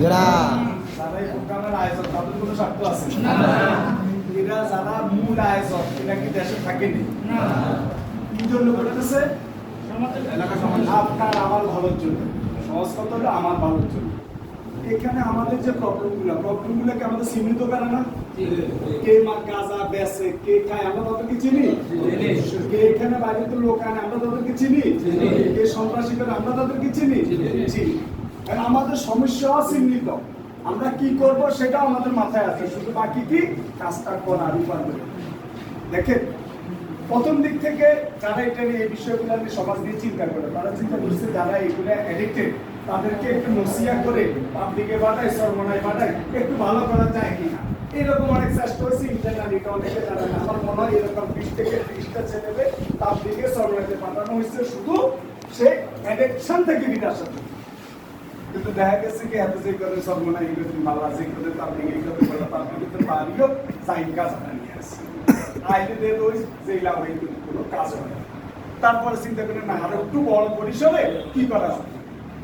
যারা যারা মূল আয়োজক এরা কি দেশে থাকেনি? কি জন্য। করতেছে আপনার আমার ভালোর জন্য। সহজ কথা হলো আমার ভালোর জন্য। এখানে আমাদের যে প্রবলেমগুলো প্রবলেমগুলোকে আমাদের সীমিত করে না? কে মা গাঁজা বেচে কে খায় আমরা তাদেরকে চিনি? কে এখানে বাইরে লোক আনে আমরা তাদেরকে চিনি? কে সন্ত্রাসী করে আমরা তাদেরকে চিনি? চিনি কারণ আমাদের সমস্যা চিহ্নিত আমরা কি করব সেটা আমাদের মাথায় আছে। শুধু বাকি কি? কাজটা করা আমি পারব দেখেন, প্রথম দিক থেকে যারা এটা নিয়ে এই বিষয়গুলো নিয়ে সমাজ নিয়ে চিন্তা করে, তারা চিন্তা করছে যারা এগুলো অ্যাডিক্টেড তাদেরকে একটু নসিয়া করে পাবলিকে পাঠায়, সরমনায় পাঠায়, একটু ভালো করা যায় কিনা। এরকম অনেক চেষ্টা হয়েছে ইন্টারনাল এটা অনেকে না। আমার মনে হয় এরকম বিশ থেকে ত্রিশটা ছেলেকে পাবলিকে সরমনাইতে পাঠানো হয়েছে। শুধু সে অ্যাডিকশন থেকে বিকাশ হবে কিন্তু দেখা গেছে কি, এত যে করে করে পাবলিক এই পারিও সাইন কাজ নিয়ে আসে আইলে দিয়ে ওই যে লাভ কোনো কাজ হয়। তারপরে চিন্তা করে না, আরও একটু বড় পরিসরে কি করা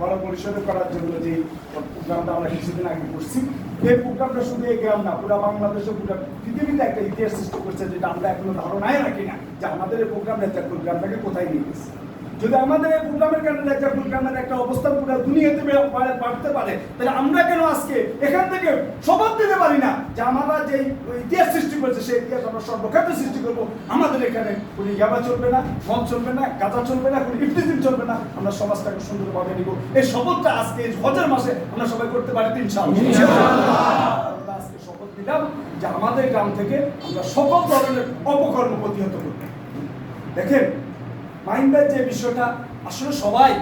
বড় পরিসরে করার জন্য যে প্রোগ্রামটা আমরা কিছুদিন আগে করছি এই প্রোগ্রামটা শুধু এই না, পুরো পৃথিবীতে একটা ইতিহাস সৃষ্টি করছে যেটা আমরা এখনও ধারণায় রাখি না যে আমাদের এই প্রোগ্রাম কোথায় নিয়ে গেছে। যদি আমাদের এই প্রোগ্রামের কারণে একটা অবস্থান পুরো দুনিয়াতে বাড়তে পারে, তাহলে আমরা কেন আজকে এখান থেকে সবাব দিতে পারি না যে আমরা যে ইতিহাস সৃষ্টি করেছে, সেই ইতিহাস আমরা সর্বক্ষেত্রে সৃষ্টি করব? আমাদের এখানে কোনো ইয়াবা চলবে না, মদ চলবে না, গাঁজা চলবে না, কোনো ইফতিজিম চলবে না, আমরা সমাজটাকে সুন্দরভাবে নিব। এই শপথটা আজকে হজের মাসে আমরা সবাই করতে পারি তিন সাল আজকে শপথ দিলাম যে আমাদের গ্রাম থেকে আমরা সকল ধরনের অপকর্ম প্রতিহত করব। দেখেন যে বিষয়টা, আসলে সবাই,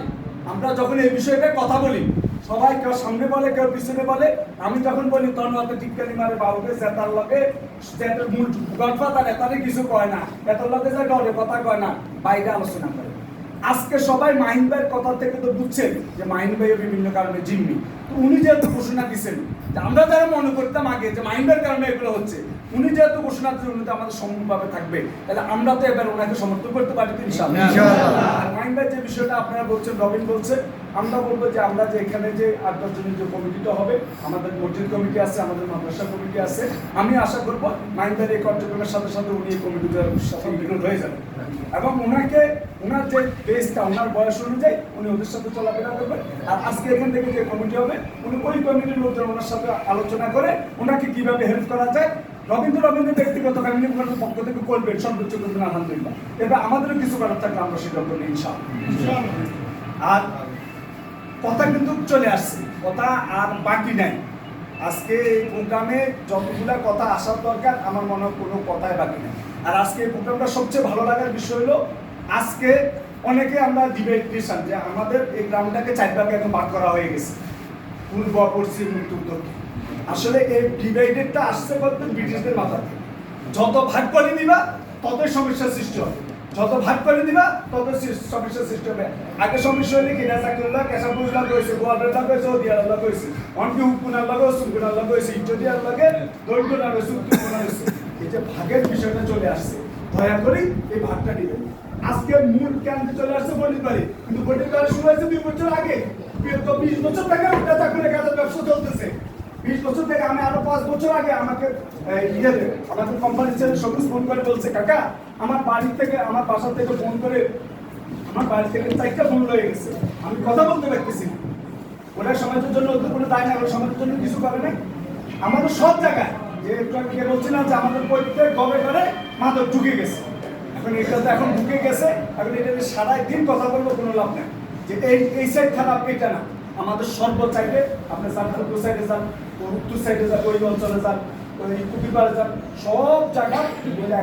আমরা যখন এই বিষয়টা কথা বলি, সবাই কেউ সামনে বলে, কেউ পিছনে বলে, আমি যখন বলি তনওয়াতে টিক্কানি মারে বাবুকে জেতার লগে জেতার মূল এতারে কিছু কয় না এতার লগে যে কথা কয় না, বাইরে আলোচনা করে। আজকে সবাই মাহিন ভাইয়ের কথা থেকে তো বুঝছেন যে মাহিন ভাইয়ের বিভিন্ন কারণে জিম্মি। উনি যেহেতু ঘোষণা দিচ্ছেন আমরা যারা মনে করতাম আগে যে ভাইয়ের কারণে এগুলো হচ্ছে উনি যেহেতু ঘোষণা দিচ্ছেন উনি তো আমাদের সম্মুখভাবে থাকবে। তাহলে আমরা তো এবার ওনাকে সমর্থন করতে পারি তো। আর মাহিন যে বিষয়টা আপনারা বলছেন রবিন বলছে আমরা বলব যে আমরা যে এখানে যে আট দশজনের যে কমিটিটা হবে আমাদের মসজিদ কমিটি আছে আমাদের মাদ্রাসা কমিটি আছে আমি আশা করব ভাইয়ের এই কার্যক্রমের সাথে সাথে উনি এই কমিটিতে সাথে হয়ে যাবেন এবং ওনাকে ওনার যে বেসটা ওনার বয়স অনুযায়ী উনি ওদের সাথে চলাফেরা করবেন। আর আজকে এখান থেকে যে কমিটি হবে উনি ওই কমিটির লোকজন ওনার সাথে আলোচনা করে ওনাকে কীভাবে হেল্প করা যায়। রবীন্দ্র রবীন্দ্র ব্যক্তিগত ফ্যামিলি মুখার্জির পক্ষ থেকে করবেন সর্বোচ্চ করবেন আলহামদুলিল্লাহ। এবার আমাদেরও কিছু করার থাকলে আমরা সেটা করব ইনশাআল্লাহ। আর কথা কিন্তু চলে আসছে, কথা আর বাকি নাই। আজকে এই প্রোগ্রামে যতগুলা কথা আসার দরকার, আমার মনে হয় কোনো কথাই বাকি নেই। আর আজকে এই প্রোগ্রামটা সবচেয়ে ভালো লাগার বিষয় হলো, আজকে অনেকে আমরা ডিবেট দিয়েছিলাম যে আমাদের এই গ্রামটাকে চার ভাগে এখন ভাগ করা হয়ে গেছে। পূর্ব পশ্চিম উত্তর দক্ষিণ আসলে এই ডিভাইডেডটা ব্রিটিশদের যত ভাগ করে দিবা ততই সমস্যার সৃষ্টি হবে। যত ভাগ করে দিবা তত সমস্যার সৃষ্টি হবে। আগে সমস্যা হলে কিনা লাগে সুকুনার লাগে এই যে ভাগের বিষয়টা চলে আসছে, দয়া করে এই ভাগটা দিবেন আজকে মূল কেন্দ্রে চলে আসছে বলিতে পারি কিন্তু বলিতে পারি শুরু হয়েছে দুই বছর আগে। তো বিশ বছর থেকে গাঁজা করে গাঁজা ব্যবসা চলতেছে। বিশ বছর থেকে আমি আরও পাঁচ বছর আগে আমাকে ইয়েতে আমাদের কোম্পানির ছেলে সবুজ ফোন করে বলছে, কাকা, আমার বাড়ি থেকে, আমার বাসা থেকে ফোন করে, আমার বাড়ি থেকে চারটা ফোন রয়ে গেছে। আমি কথা বলতে পারতেছি না। ওরা সমাজের জন্য ওদের কোনো দায় না, ওরা সমাজের জন্য কিছু করে না আমাদের সব জায়গায়, যে একটু যে বলছিলাম যে আমাদের প্রত্যেক গবে করে মাদক ঢুকে গেছে। এখন এটা তো এখন ঢুকে গেছে, এখন এটা যে সারাই দিন কথা বলব, কোনো লাভ নেই। যে এই এই সাইড খারাপ এটা না। আমাদের সর্ব সাইডে আপনি যান পূর্ব সাইডে যান উত্তর সাইডে যান, ওই অঞ্চলে যান, ওই কুপিপাড়ে যান, সব জায়গা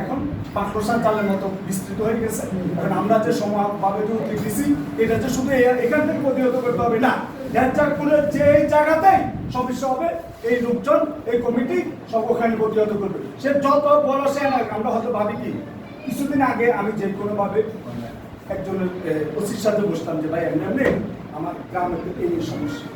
এখন পাঁচশো চালের মতো বিস্তৃত হয়ে গেছে। এখন আমরা যে সমাজভাবে যে উঠে গেছি এটা যে শুধু এখান থেকে প্রতিহত করতে হবে না। ধ্যানচাঁদপুরের যে জায়গাতেই সমস্যা হবে, এই লোকজন, এই কমিটি সব ওখানে প্রতিহত করবে। সে যত বড় সে আমরা হয়তো ভাবি কি, কিছুদিন আগে আমি যে কোনো ভাবে একজনের ওসির সাথে বসতাম যে, ভাই, এমনি এমনি আমার গ্রামের এই সমস্যা।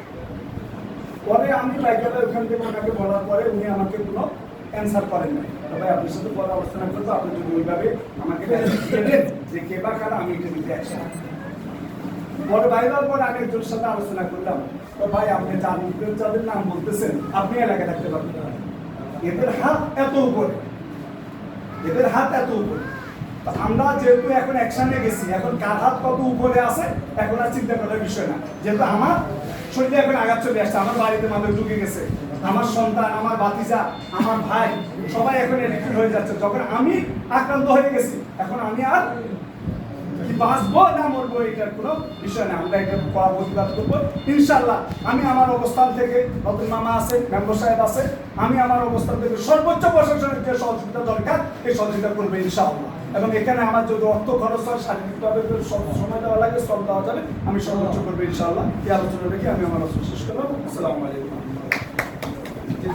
পরে আমি বাইকালে ওখান থেকে ওনাকে বলার পরে উনি আমাকে কোনো অ্যান্সার করেন নাই। তো, ভাই, আপনার সাথে পরে আলোচনা করব আপনি যদি ওইভাবে আমাকে যে কে বা কারা, আমি এটা দিতে একসাথে বড় ভাইরাল পরে আমি একজনের সাথে আলোচনা করলাম। তো, ভাই, আপনি মুখের যাদের নাম বলতেছেন, আপনি এলাকায় থাকতে পারবেন না। এদের হাত এত উপরে। এদের হাত এত উপরে। আমরা যেহেতু এখন অ্যাকশনে গেছি, এখন কার হাত কত উপরে আছে, এখন আর চিন্তা করার বিষয় না। যেহেতু আমার শরীরে এখন আঘাত চলে আসছে, আমার বাড়িতে মাদক ঢুকে গেছে, আমার সন্তান, আমার ভাতিজা, আমার ভাই, সবাই এখন এডিক্টেড হয়ে যাচ্ছে। যখন আমি আক্রান্ত হয়ে গেছি, এখন আমি আর কি বাঁচবো, না মরবো, এটার কোনো বিষয় না আমরা এটা করা প্রতিবাদ আমি আমার অবস্থান থেকে নতুন মামা আছে, মেম্বার সাহেব আছে, আমি আমার অবস্থান থেকে সর্বোচ্চ প্রশাসনের যে সহযোগিতা দরকার, এই সহযোগিতা করবে ইনশাআল্লাহ। এবং এখানে আমার যদি অর্থ খরচ হয়, শারীরিকভাবে সব সময় দেওয়া লাগে, শ্রম দেওয়া যাবে, আমি সর্বোচ্চ করব ইনশাআল্লাহ। এই আলোচনা রেখে আমি আমার আলোচনা শেষ করব আসসালামু আলাইকুম।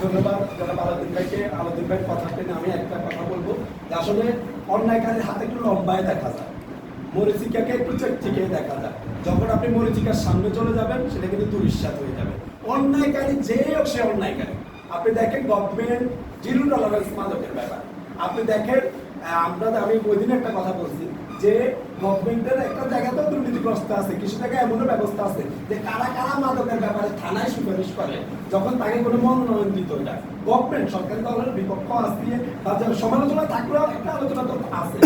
ধন্যবাদ। জনাব আলাদিন ভাইকে আলাদিন ভাই কথা আমি একটা কথা বলব। আসলে অন্যায়কারীর হাতে একটু লম্বায় দেখা যায়। মরিচিকাকে একটু চেকচিকে দেখা যায় যখন আপনি মরিচিকার সামনে চলে যাবেন, সেটা কিন্তু দুরিশ্বাস হয়ে যাবে। অন্যায়কারী যে হোক সে অন্যায়কারী। আপনি দেখেন গভর্নমেন্ট জিরো টলারেন্স মাদকের ব্যাপার। আপনি দেখেন আমরা আমি ওই দিন একটা কথা বলছি যে গভর্নমেন্টের একটা জায়গাতেও দুর্নীতিগ্রস্ত আছে, কিছু জায়গায় এমনও ব্যবস্থা আছে যে কারা কারা মাদকের ব্যাপারে থানায় সুপারিশ করে, যখন তাকে কোনো মনোনয়ন দিত এটা গভর্নমেন্ট সরকারি দলের বিপক্ষ আসতে তার সমালোচনা থাকলেও একটা আলোচনা তো আছে